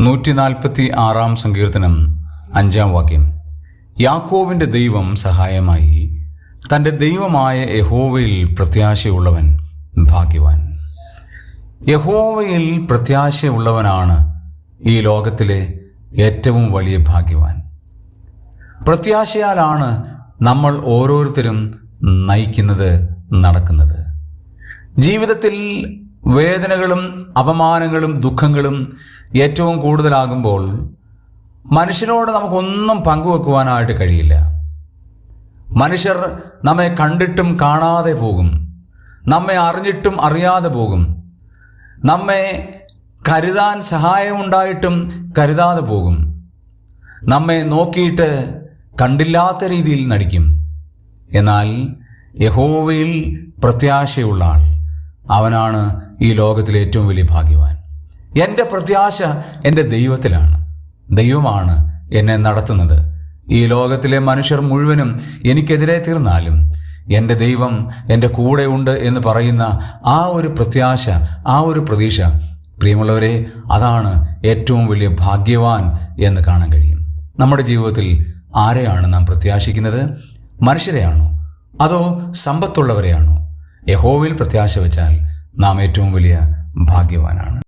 നൂറ്റി നാൽപ്പത്തി ആറാം സങ്കീർത്തനം അഞ്ചാം വാക്യം. യാക്കോവിന്റെ ദൈവം സഹായമായി തന്റെ ദൈവമായ യഹോവയിൽ പ്രത്യാശയുള്ളവൻ ഭാഗ്യവാൻ. യഹോവയിൽ പ്രത്യാശയുള്ളവനാണ് ഈ ലോകത്തിലെ ഏറ്റവും വലിയ ഭാഗ്യവാൻ. പ്രത്യാശയാലാണ് നമ്മൾ ഓരോരുത്തരും നയിക്കുന്നത് നടക്കുന്നത്. ജീവിതത്തിൽ വേദനകളും അപമാനങ്ങളും ദുഃഖങ്ങളും ഏറ്റവും കൂടുതലാകുമ്പോൾ മനുഷ്യരോട് നമുക്കൊന്നും പങ്കുവെക്കുവാനായിട്ട് കഴിയില്ല. മനുഷ്യർ നമ്മെ കണ്ടിട്ടും കാണാതെ പോകും. നമ്മെ അറിഞ്ഞിട്ടും അറിയാതെ പോകും. നമ്മെ കരുതാൻ സഹായമുണ്ടായിട്ടും കരുതാതെ പോകും. നമ്മെ നോക്കിയിട്ട് കണ്ടില്ലാത്ത രീതിയിൽ നടിക്കും. എന്നാൽ യഹോവയിൽ പ്രത്യാശയുള്ള ആൾ. അവനാണ് ഈ ലോകത്തിലെ ഏറ്റവും വലിയ ഭാഗ്യവാൻ. എന്റെ പ്രത്യാശ എന്റെ ദൈവത്തിലാണ്. ദൈവമാണ് എന്നെ നടത്തുന്നത്. ഈ ലോകത്തിലെ മനുഷ്യർ മുഴുവനും എനിക്കെതിരെ തീർന്നാലും എന്റെ ദൈവം എന്റെ കൂടെ ഉണ്ട് എന്ന് പറയുന്ന ആ ഒരു പ്രത്യാശ ആ ഒരു പ്രതീക്ഷ പ്രിയമുള്ളവരെ അതാണ് ഏറ്റവും വലിയ ഭാഗ്യവാൻ എന്ന് കാണാൻ കഴിയും. നമ്മുടെ ജീവിതത്തിൽ ആരെയാണ് നാം പ്രത്യാശിക്കുന്നത്? മനുഷ്യരെയാണോ? അതോ സമ്പത്തുള്ളവരെയാണോ? യഹോവിൽ പ്രത്യാശ വെച്ചാൽ നാം ഏറ്റവും വലിയ ഭാഗ്യവാനാണ്.